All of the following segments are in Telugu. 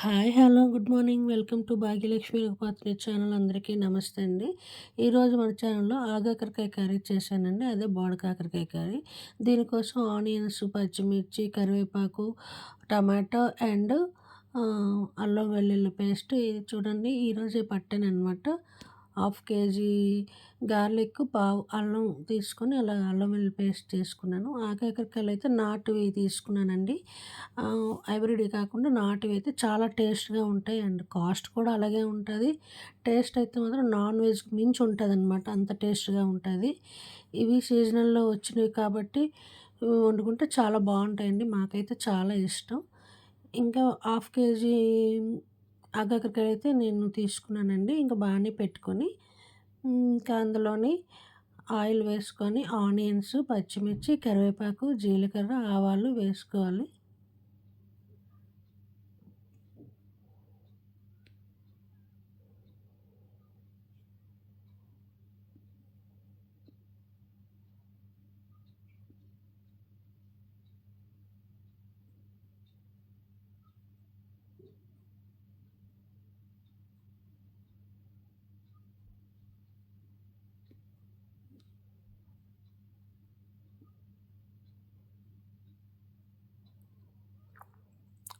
Hi hello good morning. Welcome to Bhagyalakshmi Raghupatri channel అందరికీ నమస్తే అండి. ఈరోజు మన ఛానల్లో ఆగాకరకాయ కర్రీ చేశానండి. అదే బోడకాకరకాయ కర్రీ. దీనికోసం ఆనియన్స్ పచ్చిమిర్చి కరివేపాకు టమాటో అండ్ అల్లం వెల్లుల్లి పేస్ట్. ఇది చూడండి ఈరోజే పట్టాను అనమాట హాఫ్ కేజీ గార్లిక్ పావు అల్లం తీసుకొని అలా అల్లం వెల్లుల్లి పేస్ట్ చేసుకున్నాను. ఆకాకరకాయలు అయితే నాటువి తీసుకున్నానండి. హైబ్రిడ్ కాకుండా నాటువి అయితే చాలా టేస్ట్గా ఉంటాయి అండ్ కాస్ట్ కూడా అలాగే ఉంటుంది. టేస్ట్ అయితే మాత్రం నాన్ వెజ్ మించి ఉంటుంది అనమాట అంత టేస్ట్గా ఉంటుంది. ఇవి సీజనల్లో వచ్చినవి కాబట్టి వండుకుంటే చాలా బాగుంటాయండి. మాకైతే చాలా ఇష్టం. ఇంకా హాఫ్ కేజీ ఆగాకరకాయ అయితే నేను తీసుకున్నానండి. ఇంకా బాగానే పెట్టుకొని ఇంకా అందులోని ఆయిల్ వేసుకొని ఆనియన్స్ పచ్చిమిర్చి కరివేపాకు జీలకర్ర ఆవాలు వేసుకోవాలి.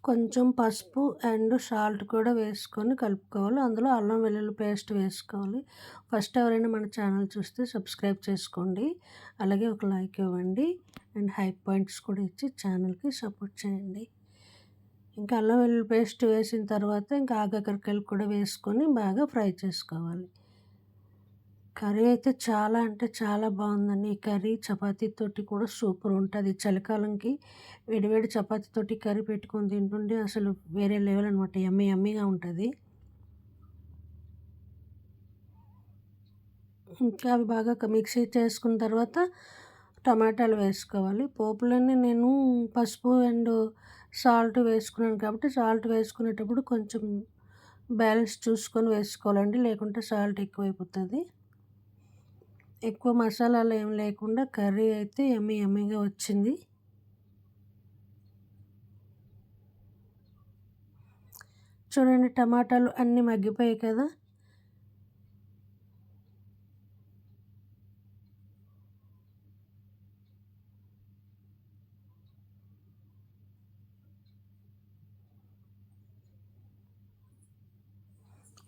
కొంచెం పసుపు అండ్ సాల్ట్ కూడా వేసుకొని కలుపుకోవాలి. అందులో అల్లం వెల్లుల్లి పేస్ట్ వేసుకోవాలి. ఫస్ట్ ఎవరైనా మన ఛానల్ చూస్తే సబ్స్క్రైబ్ చేసుకోండి. అలాగే ఒక లైక్ ఇవ్వండి. అండ్ హై పాయింట్స్ కూడా ఇచ్చి ఛానల్కి సపోర్ట్ చేయండి. ఇంకా అల్లం వెల్లుల్లి పేస్ట్ వేసిన తర్వాత ఇంకా ఆగకరకాయలు కూడా వేసుకొని బాగా ఫ్రై చేసుకోవాలి. కర్రీ అయితే చాలా అంటే చాలా బాగుందండి. ఈ కర్రీ చపాతీతోటి కూడా సూపర్ ఉంటుంది. చలికాలంకి వేడివేడి చపాతీతోటి కర్రీ పెట్టుకొని తింటుంటే అసలు వేరే లెవెల్ అనమాట ఎమ్మె ఎమ్మెగా ఉంటుంది. ఇంకా అవి బాగా మిక్సీ చేసుకున్న తర్వాత టమాటాలు వేసుకోవాలి. పోపులన్నీ నేను పసుపు అండ్ సాల్ట్ వేసుకున్నాను కాబట్టి సాల్ట్ వేసుకునేటప్పుడు కొంచెం బ్యాలెన్స్ చూసుకొని వేసుకోవాలండి. లేకుంటే సాల్ట్ ఎక్కువైపోతుంది. ఎక్కువ మసాలాలు ఏం లేకుండా కర్రీ అయితే ఎమ్మి ఎమ్మిగా వచ్చింది. చూడండి టమాటాలు అన్నీ మగ్గిపోయాయి కదా.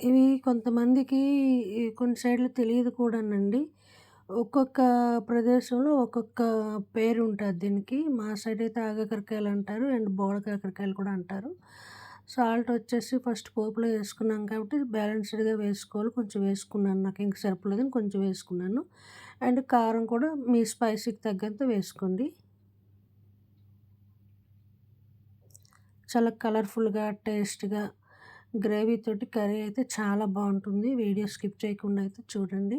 ఇవి కొంతమందికి కొన్ని సైడ్లు తెలియదు కూడానండి. ఒక్కొక్క ప్రదేశంలో ఒక్కొక్క పేరు ఉంటుంది దీనికి. మా సైడ్ అయితే ఆగకరకాయలు అంటారు అండ్ బోడ కాకరకాయలు కూడా అంటారు. సాల్ట్ వచ్చేసి ఫస్ట్ పోపులో వేసుకున్నాం కాబట్టి బ్యాలెన్స్డ్గా వేసుకోవాలి. కొంచెం వేసుకున్నాను. నాకు ఇంక సరిపోలేదని కొంచెం వేసుకున్నాను. అండ్ కారం కూడా మీ స్పైసీకి తగ్గంత వేసుకోండి. చాలా కలర్ఫుల్గా టేస్ట్గా గ్రేవీ తోటి కర్రీ అయితే చాలా బాగుంటుంది. వీడియో స్కిప్ చేయకుండా అయితే చూడండి.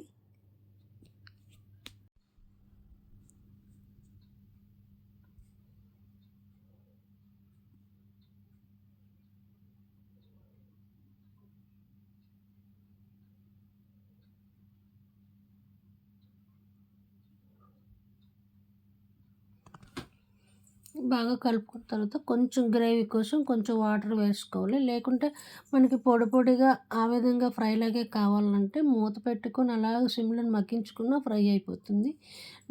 బాగా కలుపుకున్న తర్వాత కొంచెం గ్రేవీ కోసం కొంచెం వాటర్ వేసుకోవాలి. లేకుంటే మనకి పొడి పొడిగా ఆ విధంగా ఫ్రైలాగే కావాలంటే మూత పెట్టుకొని అలాగ సిమ్లను మగ్గించుకున్న ఫ్రై అయిపోతుంది.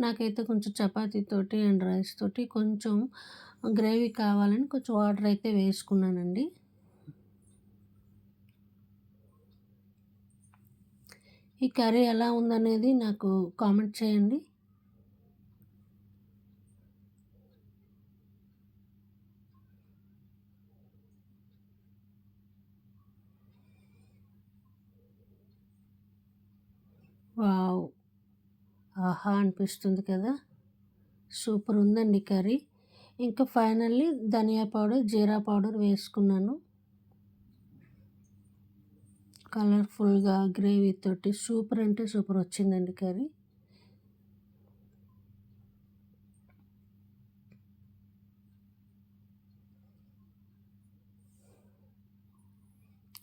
నాకైతే కొంచెం చపాతీతోటి అండ్ రైస్ తోటి కొంచెం గ్రేవీ కావాలని కొంచెం వాటర్ అయితే వేసుకున్నానండి. ఈ కర్రీ ఎలా ఉందనేది నాకు కామెంట్ చేయండి. వావ్! ఆహా! అనిపిస్తుంది కదా! సూపర్ ఉందండి కర్రీ. ఇంకా ఫైనల్లీ ధనియా పౌడర్ జీరా పౌడర్ వేసుకున్నాను. కలర్ఫుల్గా గ్రేవీ తోటి సూపర్ అంటే సూపర్ వచ్చిందండి కర్రీ.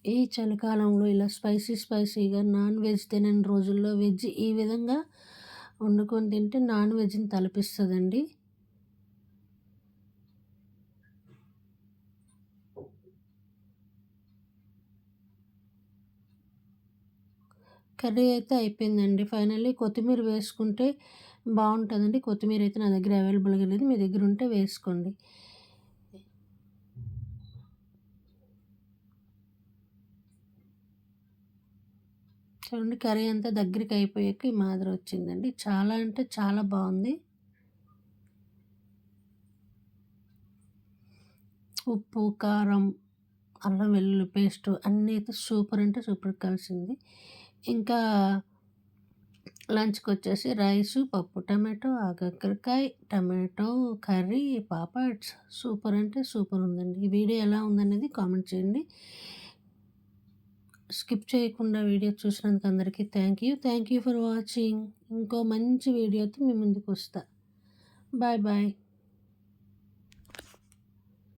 ఈ చలికాలంలో ఇలా స్పైసీ స్పైసీగా నాన్ వెజ్ తినని రోజుల్లో వెజ్ ఈ విధంగా వండుకొని తింటే నాన్ వెజ్ని తలపిస్తుందండి. కర్రీ అయితే అయిపోయిందండి. ఫైనల్లీ కొత్తిమీర వేసుకుంటే బాగుంటుందండి. కొత్తిమీర అయితే నా దగ్గర అవైలబుల్గా లేదు. మీ దగ్గర ఉంటే వేసుకోండి. చూడండి కర్రీ అంతా దగ్గరికి అయిపోయాక ఈ మాదిరి వచ్చిందండి. చాలా అంటే చాలా బాగుంది. ఉప్పు కారం అల్లం వెల్లుల్లి పేస్ట్ అన్నీ అయితే సూపర్ అంటే సూపర్ కలిసింది. ఇంకా లంచ్కి వచ్చేసి రైసు పప్పు టమాటో ఆగక్కరకాయ టమాటో కర్రీ పాపడ్స్ సూపర్ అంటే సూపర్ ఉందండి. ఈ వీడియో ఎలా ఉందనేది కామెంట్ చేయండి. స్కిప్ చేయకుండా వీడియో చూసినందుకు అందరికీ thank you. Thank you for watching. ఇంకో మంచి వీడియోతో మీ ముందుకు వస్తా. Bye bye.